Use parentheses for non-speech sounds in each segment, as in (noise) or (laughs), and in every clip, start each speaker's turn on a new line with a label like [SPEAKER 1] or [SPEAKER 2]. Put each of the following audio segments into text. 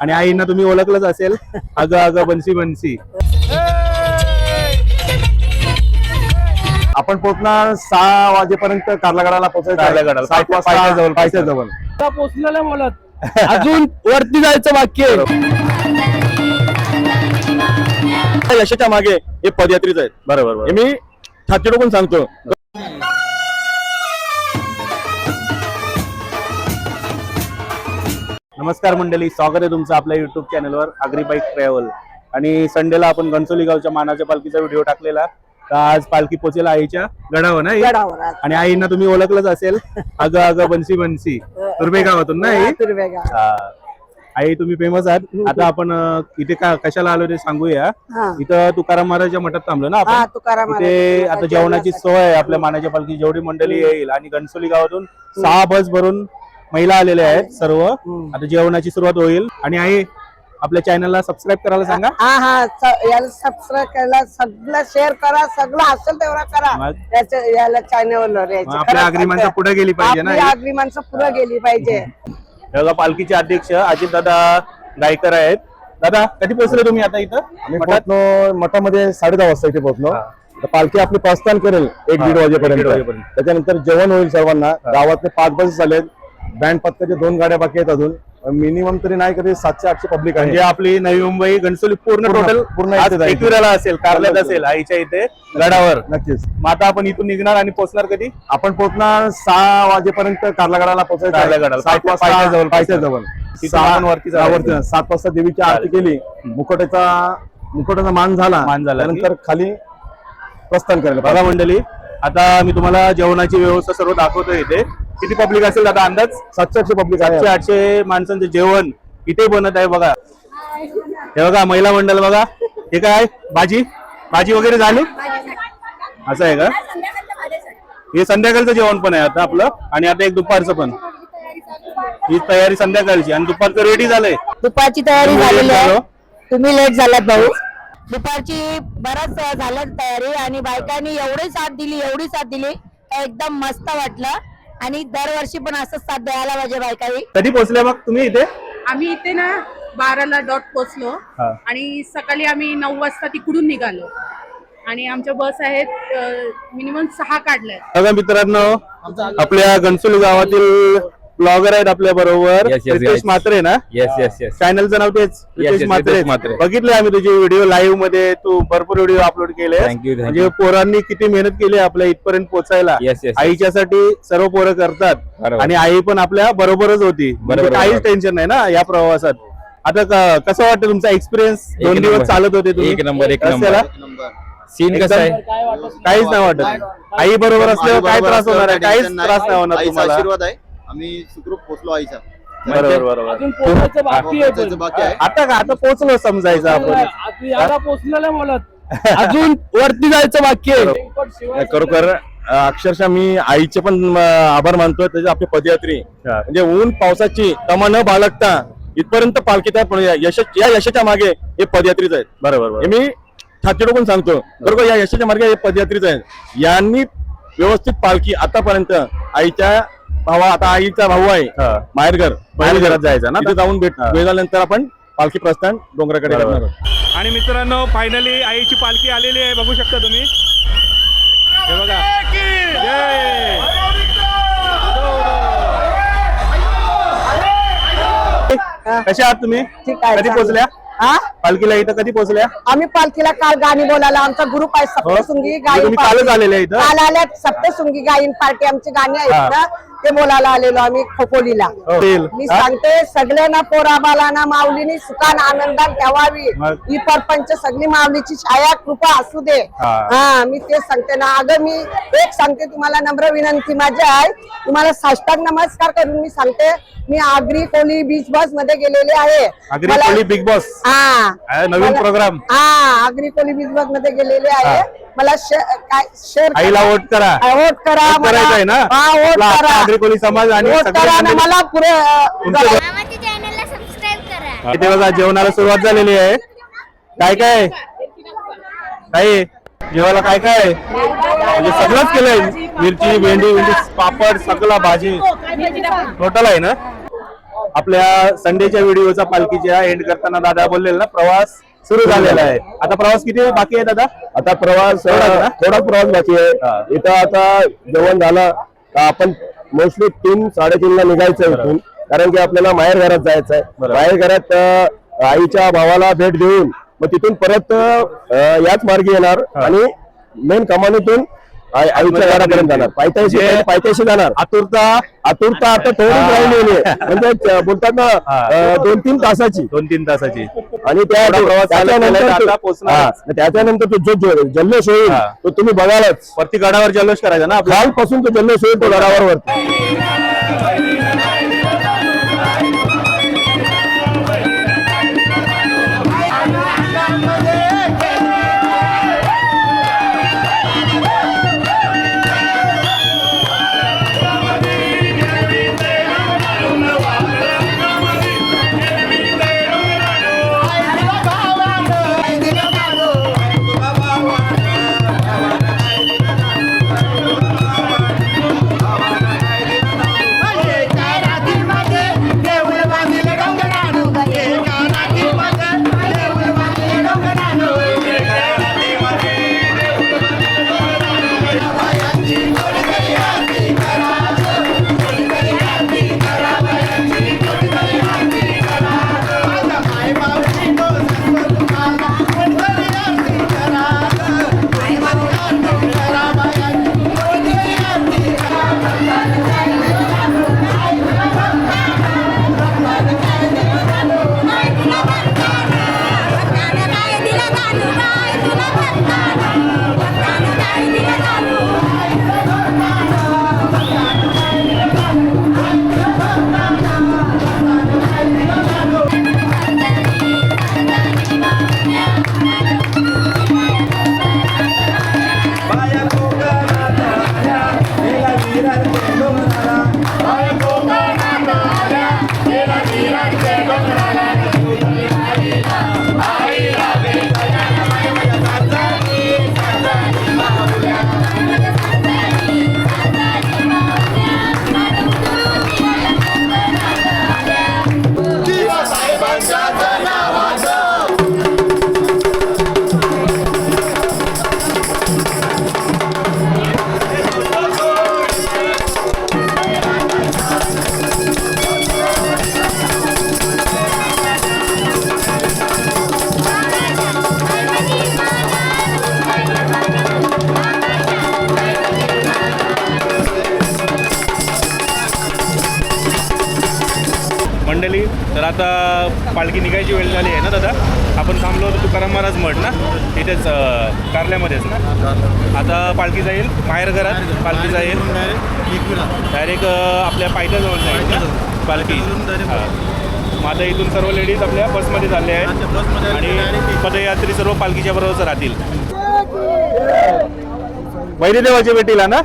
[SPEAKER 1] आणि आईंना तुम्ही ओळखलंच असेल. अग अग बनसी बनसी
[SPEAKER 2] आपण पोहोचणार सहा वाजेपर्यंत कारलागडाला पोहोचायचं.
[SPEAKER 1] कारलागडाला.
[SPEAKER 2] सात
[SPEAKER 1] पायथ्या-.
[SPEAKER 3] पोचलेलं बोलत (laughs) अजून वरती जायचं बाकी आहे.
[SPEAKER 2] यशाच्या मागे हे पदयात्रीच आहेत
[SPEAKER 1] बरोबर
[SPEAKER 2] हे
[SPEAKER 1] बरोबर
[SPEAKER 2] मी छाती टोकून सांगतो
[SPEAKER 1] नमस्कार मंडळी स्वागत आहे तुमचं आपल्या युट्यूब चॅनलवर अग्री बाईक ट्रॅव्हल आणि संडेला आपण घनसोली गावच्या मानाच्या पालखीचा व्हिडिओ टाकलेला. तर आज पालखी पोचेल आईच्या गडावर ना आई? आणि आईंना तुम्ही ओळखलंच असेल. अग अग बनसी बनसी तुर्बे गावातून ना आई हा. आई तुम्ही फेमस आहात. आता आपण अं, इथे का कशाला आलो ते सांगूया.
[SPEAKER 4] हा.
[SPEAKER 1] इथं तुकाराम महाराजच्या मठात थांबलो ना
[SPEAKER 4] हा
[SPEAKER 1] आपण
[SPEAKER 4] तुकाराम
[SPEAKER 1] इथे आता जेवणाची. सोय आहे आपल्या मानाच्या पालखी जेवढी मंडळी येईल. आणि घनसोली गावातून सहा बस भरून महिला आलेल्या आहेत सर्व. आता जेवणाची सुरुवात होईल. आणि आई आपल्या चॅनलला सबस्क्राईब करायला सांगा.
[SPEAKER 4] हा हा. स- याला सबस्क्राईब करायला सगळं शेअर करा सगळं असेल तेवढा करा.
[SPEAKER 1] मग?
[SPEAKER 4] त्याच्या याला चॅनलवर
[SPEAKER 1] मग आपल्या आगरी माणसं पुढे गेली पाहिजे ना?
[SPEAKER 4] आगरी माणसं पुढे गेली पाहिजे.
[SPEAKER 1] हे बघा पालखीचे अध्यक्ष अजित दादा गायकर आहेत. दादा कधी पोहोचले तुम्ही आता इथं?
[SPEAKER 2] आम्ही
[SPEAKER 1] मठात?
[SPEAKER 2] पोहोचलो मठामध्ये साडे दहा वाजता इथे पोहोचलो.
[SPEAKER 1] हा.
[SPEAKER 2] तर पालखी आपली प्रस्थान करेल एक दीड वाजेपर्यंत.
[SPEAKER 1] वाजेपर्यंत.
[SPEAKER 2] त्याच्यानंतर जेवण होईल सर्वांना. गावातले पाच बसेस आलेत. बँड पत्त्याचे दोन गाड्या बाकी आहेत अजून. मिनिमम तरी नाही कधी सातशे आठशे पब्लिक आहे.
[SPEAKER 1] म्हणजे आपली नवी मुंबई घनसोली पूर्ण टोटल
[SPEAKER 2] पूर्ण.
[SPEAKER 1] एकविराला असेल कारल्यात असेल आईच्या इथे गडावर.
[SPEAKER 2] नक्कीच.
[SPEAKER 1] मग आता आपण इथून निघणार आणि पोहोचणार कधी?
[SPEAKER 2] आपण पोहोचणार सहा वाजेपर्यंत कारलागडाला पोहोचायचं आहे.
[SPEAKER 1] कारलागडाला.
[SPEAKER 2] सात वाजता
[SPEAKER 1] आपण वरती.
[SPEAKER 2] सात वाजता देवीची आरती केली. मुकुटाचा मुकुटाचा मान झाला.
[SPEAKER 1] मान झाला की?
[SPEAKER 2] त्यानंतर खाली प्रस्थान करायला
[SPEAKER 1] बघा मंडळी आता मी तुम्हाला जेवणाची व्यवस्था सर्व दाखवतो इथे. किती पब्लिक असेल आता अंदाज?
[SPEAKER 2] सातशे आठशे पब्लिक आहे.
[SPEAKER 1] सातशे आठशे माणसांचं जेवण इथे बनत आहे बघा. हे बघा महिला मंडळ बघा. हे काय? भाजी? भाजी वगैरे झाली? असं आहे का? हे संध्याकाळचं जेवण पण आहे आता आपलं. आणि आता एक दुपारचं पण. ही तयारी संध्याकाळची. आणि दुपारचं रेडी झालंय.
[SPEAKER 5] दुपारची तयारी झालेली आहे.
[SPEAKER 1] झालो.
[SPEAKER 5] तुम्ही लेट झालात भाऊ. दुपारची बराच झालं तयारी आणि बायकांनी एवढी साथ दिली एवढी साथ दिली. का एकदम मस्त वाटलं. आणि दरवर्षी पण असंच साथ द्यायला पाहिजे बायकांनी
[SPEAKER 1] कधी पोहोचले मग तुम्ही इथे?
[SPEAKER 6] आम्ही इथे ना बाराला डॉट पोचलो
[SPEAKER 1] हा.
[SPEAKER 6] आणि सकाळी आम्ही नऊ वाजता तिकडून निघालो. आणि आमच्या बस आहेत मिनिमम सहा काढल्या
[SPEAKER 1] बघा मित्रांनो आपल्या घनसोली गावातील ब्लॉगर आहेत आपल्या बरोबर.
[SPEAKER 7] Yes, yes,
[SPEAKER 1] Ritesh. म्हात्रे ना?
[SPEAKER 7] येस येस येस
[SPEAKER 1] चॅनलचं नाव तेच. रितेश
[SPEAKER 7] yes, रितेश म्हात्रे.
[SPEAKER 1] बघितले आम्ही तुझे व्हिडिओ लाईव्हमध्ये. तू भरपूर व्हिडिओ अपलोड केले
[SPEAKER 7] Thank you, thank
[SPEAKER 1] म्हणजे पोरांनी किती मेहनत केली आपल्या इथपर्यंत पोहोचायला
[SPEAKER 7] Yes, yes, yes.
[SPEAKER 1] आईच्यासाठी सर्व पोरं करतात.
[SPEAKER 7] बरोबर.
[SPEAKER 1] आणि आई पण आपल्या बरोबरच होती. म्हणजे
[SPEAKER 7] बरोबर,
[SPEAKER 1] काहीच. टेन्शन नाही ना या प्रवासात. आता क- कसं वाटतं तुमचा एक्सपिरियन्स
[SPEAKER 7] एक
[SPEAKER 1] दोन दिवस
[SPEAKER 7] नंबर.
[SPEAKER 1] चालत होते तुम्ही.
[SPEAKER 7] एक नंबर, एक
[SPEAKER 1] रस्त्याला?
[SPEAKER 7] सीन कसं आहे?
[SPEAKER 1] काहीच नाही वाटत. आई बरोबर असल्यावर काय त्रास होणार आहे? काहीच त्रास नाही होणार
[SPEAKER 8] आईचा
[SPEAKER 1] तुम्हाला.
[SPEAKER 8] आशीर्वाद आहे. आम्ही सुखरूप पोहोचलो आईचा.
[SPEAKER 1] बरोबर बरोबर.
[SPEAKER 3] अजून पोचायचं बाकी आहे पण.
[SPEAKER 8] पोहोचायचं बाकी आहे.
[SPEAKER 1] आता का? आता पोहोचलो समजायचं आपण.
[SPEAKER 3] आता याला पोचलेलं बोलत. (laughs) अजून वरती जायचं बाकी आहे.
[SPEAKER 2] नाही, खरोखर अं, अक्षरशः मी आईचे पण आभार मानतोय. त्याचे आपली पदयात्री.
[SPEAKER 1] हा.
[SPEAKER 2] म्हणजे ऊन पावसाची तमा न बाळगता इथपर्यंत पालखी त्या पण या यश या यशाच्या मागे हे पदयात्रीच आहेत.
[SPEAKER 1] बरोबर
[SPEAKER 2] हे मी छाती सांगतो. बरोबर. या यशाच्या मार्गे हे पदयात्रीच आहेत. यांनी व्यवस्थित पालखी आतापर्यंत आईच्या भावा आता आईचा भाऊ आहे. माहेरघर
[SPEAKER 1] पहिल्या घरात जायचं ना
[SPEAKER 2] तिथे जाऊन भेट. भेट झाल्यानंतर आपण पालखी प्रस्थान डोंगराकडे. करणार.
[SPEAKER 1] आणि मित्रांनो फायनली आईची पालखी आलेली आहे बघू शकता तुम्ही हे बघा जय. कशा आहात तुम्ही
[SPEAKER 4] ठीक आहे,
[SPEAKER 1] कधी. पोहोचल्या
[SPEAKER 4] हा
[SPEAKER 1] पालखीला इथं कधी पोहोचल्या
[SPEAKER 4] आम्ही पालखीला काल गाणी बोलायला आमचा ग्रुप आहे सप्तशृंगी
[SPEAKER 1] म्हणजे
[SPEAKER 4] गायन.
[SPEAKER 1] कालच आलेले आहे इथं
[SPEAKER 4] काल आल्यात सप्तशृंगी गायन पार्टी आमची गाणी. आहेत ते बोलायला आलेलो आम्ही खोपोलीला
[SPEAKER 1] हो.
[SPEAKER 4] मी? सांगते सगळ्यांना पोराबालांना माऊलीनी सुखान आनंदात ठेवावी? ही परपंच सगळी माऊलीची छाया कृपा असू दे
[SPEAKER 1] हा.
[SPEAKER 4] मी तेच सांगते ना अगं मी एक सांगते तुम्हाला नम्र विनंती माझी आहे तुम्हाला साष्टांग नमस्कार करून मी सांगते मी आगरी कोली बीच बसमध्ये गेलेले आहे
[SPEAKER 1] बिग बॉस
[SPEAKER 4] हा
[SPEAKER 1] नवीन प्रोग्राम.
[SPEAKER 4] हा आगरी कोली बीच बसमध्ये गेलेले आहे. मला काय शेअर
[SPEAKER 1] आईला वोट करा.
[SPEAKER 4] वोट करा
[SPEAKER 1] वोट
[SPEAKER 4] मला-
[SPEAKER 1] करायचं आहे ना?
[SPEAKER 4] हा वोट
[SPEAKER 1] आपला
[SPEAKER 4] करा.
[SPEAKER 1] आगरी कोली समाज आणि
[SPEAKER 4] वोट करा ना
[SPEAKER 1] मंडळी-
[SPEAKER 4] मला पुरे अ,
[SPEAKER 1] तुमचं
[SPEAKER 4] जरा-
[SPEAKER 9] मामाच्या चॅनलला सबस्क्राईब करा.
[SPEAKER 1] इथे बघा जेवणाला सुरुवात झालेली आहे. काय काय? काय जेवायला काय काय? आहे? म्हणजे सगळंच केलंय. मिरची भेंडी भेंडी पापड सगळं भाजी. टोटल आहे ना? आपल्या संडेच्या व्हिडिओचा पालखीच्या एंड करताना दादा बोललेला ना प्रवास सुरू झालेला आहे. आता प्रवास किती बाकी आहे दादा?
[SPEAKER 2] आता प्रवास
[SPEAKER 1] थोडा?
[SPEAKER 2] थोडा प्रवास बाकी. आहे. इथं आता जेवण झालं का आपण मोस्टली तीन साडेतीन ला निघायचं इथून. कारण की आपल्याला माहेर घरात जायचं आहे. माहेर घरात आईच्या भावाला भेट देऊन मग तिथून परत याच मार्गे येणार आणि मेन कमानीतून आई- आईच्या घरापर्यंत जाणार. पायथ्याशी पायथ्याशी जाणार.
[SPEAKER 1] आतुरता
[SPEAKER 2] आतुरता आता थोडीच राहिलेली आहे. (laughs) म्हणजे बोलतात ना दोन तीन तासाची.
[SPEAKER 1] दोन तीन तासाची.
[SPEAKER 2] आणि त्याच्यानंतर तो- जो जो जल्लोष होईल. तो तुम्ही बघालच
[SPEAKER 1] वरती गडावर जल्लोष करायचा ना
[SPEAKER 2] कालपासून तो जल्लोष होईल तो गडावर वरती
[SPEAKER 1] पालखी निघायची वेळ झाली आहे ना दादा? आपण थांबलो होतो तुकाराम महाराज मठ ना? तिथेच कारल्यामध्येच ना? आता पालखी जाईल माहेर घरात पालखी जाईल. डायरेक्ट आपल्या पायथ्या जाऊन जाईल ना? पालखी. हां. मग आता इथून सर्व लेडीज आपल्या बसमध्ये झाले आहेत. आणि पदयात्री सर्व पालखीच्या बरोबरच राहतील. वैद्यदेवाच्या भेटीला ना?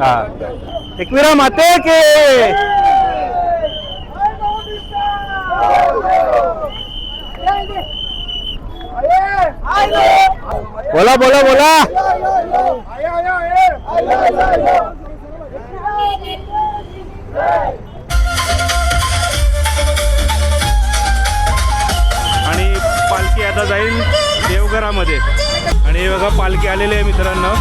[SPEAKER 1] हा. एकविरा माते के! बोला बोला बोला. आणि पालखी आता जाईल देवघरामध्ये. आणि हे बघा पालखी आलेली आहे मित्रांनो.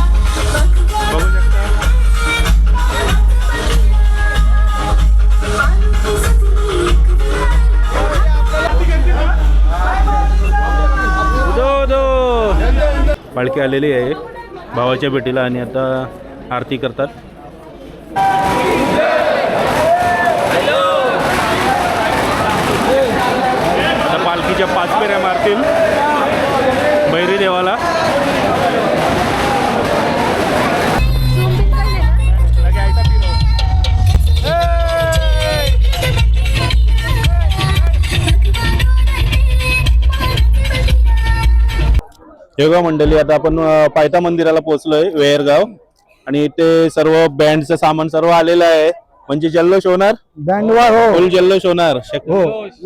[SPEAKER 1] पालखी आलेली आहे. भावाच्या भेटीला आणि आता आरती करतात. आता पालखीच्या पाच फेऱ्या मारतील. बैरी देवाला. योगा मंडळी आता आपण पायथा मंदिराला पोहोचलोय वेअरगाव आणि इथे सर्व बँडचं सामान सर्व आलेलं आहे. म्हणजे जल्लोष होणार?
[SPEAKER 3] बँडवा हो.
[SPEAKER 1] फुल जल्लोष होणार. शक-
[SPEAKER 3] हो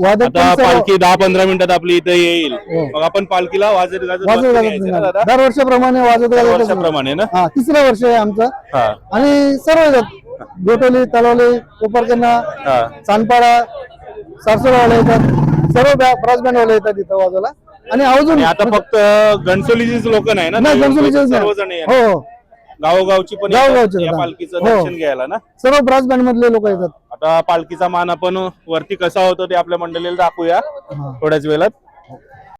[SPEAKER 3] वादक
[SPEAKER 1] आता पालखी दहा पंधरा मिनिटात आपली इथे येईल.
[SPEAKER 3] हो.
[SPEAKER 1] मग आपण पालखीला वाजत गाजत
[SPEAKER 3] वाजत
[SPEAKER 1] बसून
[SPEAKER 3] गाजत
[SPEAKER 1] यायचं ना. दादा?
[SPEAKER 3] दरवर्षाप्रमाणे वाजत गाजत
[SPEAKER 1] वर्षाप्रमाणे ना?
[SPEAKER 3] हा तिसरं वर्ष आहे आमचं.
[SPEAKER 1] हा.
[SPEAKER 3] आणि सर्व येतात गोटोली तलवली कोपरकन्ना
[SPEAKER 1] हा.
[SPEAKER 3] चांदपाडा सारसोळवाले येतात. सर्व ब्रास बँड वाले येतात इथं वाजवायला आणि अजून
[SPEAKER 1] आणि आता फक्त गणसोलीचीच लोक नाही ना
[SPEAKER 3] नाही
[SPEAKER 1] सर्वजण
[SPEAKER 3] हो
[SPEAKER 1] येणार.
[SPEAKER 3] हो.
[SPEAKER 1] गावोगावची पण
[SPEAKER 3] गावोगावचे
[SPEAKER 1] येतात या
[SPEAKER 3] येतात.
[SPEAKER 1] पालखीचं
[SPEAKER 3] हो.
[SPEAKER 1] दर्शन घ्यायला ना?
[SPEAKER 3] सर्व ब्रास बँड मधले लोक येतात.
[SPEAKER 1] आता पालखीचा मान आपण वरती कसा होतो ते आपल्या मंडळीला दाखवूया थोड्याच वेळात.